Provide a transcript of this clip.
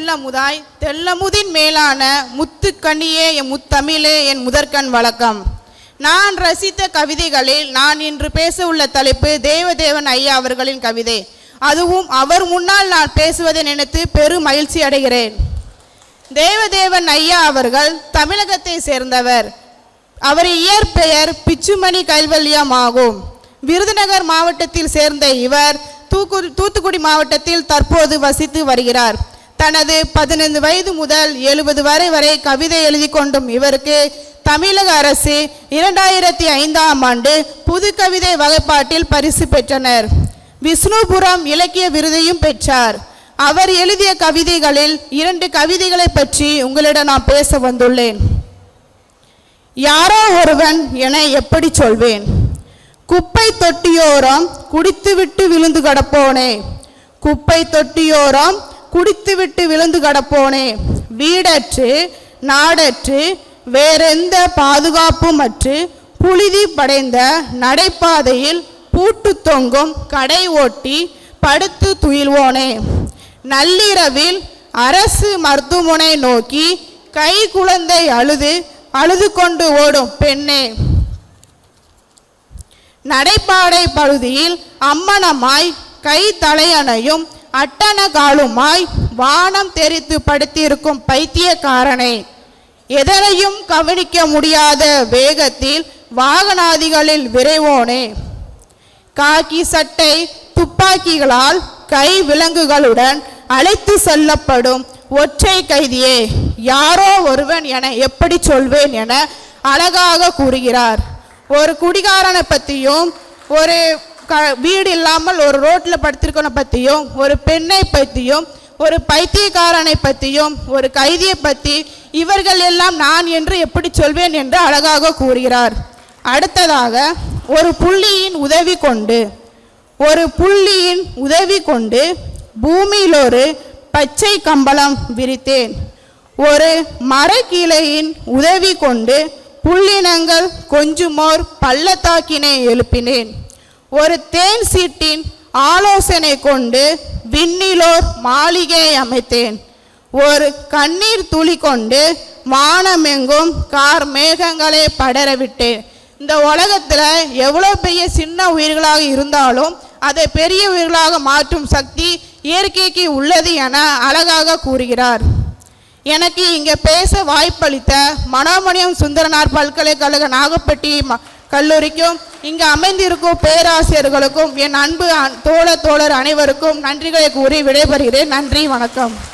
தெல்லமுதாய் தெல்லமுதின் மேலான முத்துக்கனியே என் முத்தமிழே என் முதற்கண் வழக்கம். நான் ரசித்த கவிதைகளில் நான் இன்று பேச உள்ள தலைப்பு தேவதேவன் ஐயா அவர்களின் கவிதை. அதுவும் அவர் முன்னால் நான் பேசுவதை நினைத்து பெரும் மகிழ்ச்சி அடைகிறேன். தேவதேவன் ஐயா அவர்கள் தமிழகத்தை சேர்ந்தவர். அவர் இயற்பெயர் பிச்சுமணி கைவல்யம் ஆகும் விருதுநகர் மாவட்டத்தில் சேர்ந்த இவர் தூக்கு தூத்துக்குடி மாவட்டத்தில் தற்போது வசித்து வருகிறார். தனது பதினைந்து வயது முதல் எழுபது வரை வரை கவிதை எழுதி கொண்டும் இவருக்கு தமிழக அரசு இரண்டாயிரத்தி ஐந்தாம் ஆண்டு புது கவிதை வகைப்பாட்டில் பரிசு பெற்றனர். விஷ்ணுபுரம் இலக்கிய விருதையும் பெற்றார். அவர் எழுதிய கவிதைகளில் இரண்டு கவிதைகளை பற்றி உங்களிடம் நான் பேச வந்துள்ளேன். யாரோ ஒருவன் என எப்படி சொல்வேன்? குப்பை தொட்டியோரம் குடித்துவிட்டு விழுந்து கடப்போனே. குப்பை தொட்டியோரம் குடித்துவிட்டு விழுந்து கடப்போனே. வீடற்று நாடற்று வேறெந்த பாதுகாப்புமற்று புழுதி படைந்த நடைபாதையில் பூட்டு தொங்கும் கடை ஓட்டி படுத்து துயில்வோனே. நள்ளிரவில் அரசு மருத்துவமனை நோக்கி கை குழந்தை அழுது அழுது கொண்டு ஓடும் பெண்ணே. நடைபாடை பகுதியில் அம்மனமாய் கை தலையணையும் அட்டன காலுமாய் வானம் தெரித்து படுத்திருக்கும் பைத்தியக்காரனே எதனையும் கவனிக்க முடியாத வேகத்தில் வாகனாதிகளில் விரைவோனே. காக்கி சட்டை துப்பாக்கிகளால் கை விலங்குகளுடன் அழைத்து செல்லப்படும் ஒற்றை கைதியே யாரோ ஒருவன் என எப்படி சொல்வேன் என அழகாக கூறுகிறார். ஒரு குடிகாரனை பற்றியும் ஒரு க வீடு இல்லாமல் ஒரு ரோட்டில் படுத்திருக்கவனை பற்றியும் ஒரு பெண்ணை பற்றியும் ஒரு பைத்தியக்காரனை பற்றியும் ஒரு கைதியை பற்றி இவர்கள் எல்லாம் நான் என்று எப்படி சொல்வேன் என்று அழகாக கூறுகிறார். அடுத்ததாக ஒரு புள்ளியின் உதவி கொண்டு ஒரு புள்ளியின் உதவி கொண்டு பூமியில் ஒரு பச்சை கம்பளம் விரித்தேன். ஒரு மரக்கிளையின் உதவி கொண்டு புள்ளினங்கள் கொஞ்சுமோர் பள்ளத்தாக்கினை எழுப்பினேன். ஒரு தேன் சீட்டின் ஆலோசனை கொண்டு விண்ணிலோர் மாளிகை அமைத்தேன். ஒரு கண்ணீர் துளி கொண்டு வானமெங்கும் கார் மேகங்களை படரவிட்டேன் இந்த உலகத்தில் எவ்வளோ பெரிய சின்ன உயிர்களாக இருந்தாலும் அதை பெரிய உயிர்களாக மாற்றும் சக்தி இயற்கைக்கு உள்ளது என அழகாக கூறுகிறார். எனக்கு இங்கே பேச வாய்ப்பளித்த மனோமணியம் சுந்தரனார் பல்கலைக்கழக நாகப்பட்டி ம- கல்லூரிக்கும் இங்கு அமைந்திருக்கும் பேராசிரியர்களுக்கும் என் அன்பு தோழ தோழர் அனைவருக்கும் நன்றிகளை கூறி விடைபெறுகிறேன். நன்றி வணக்கம்.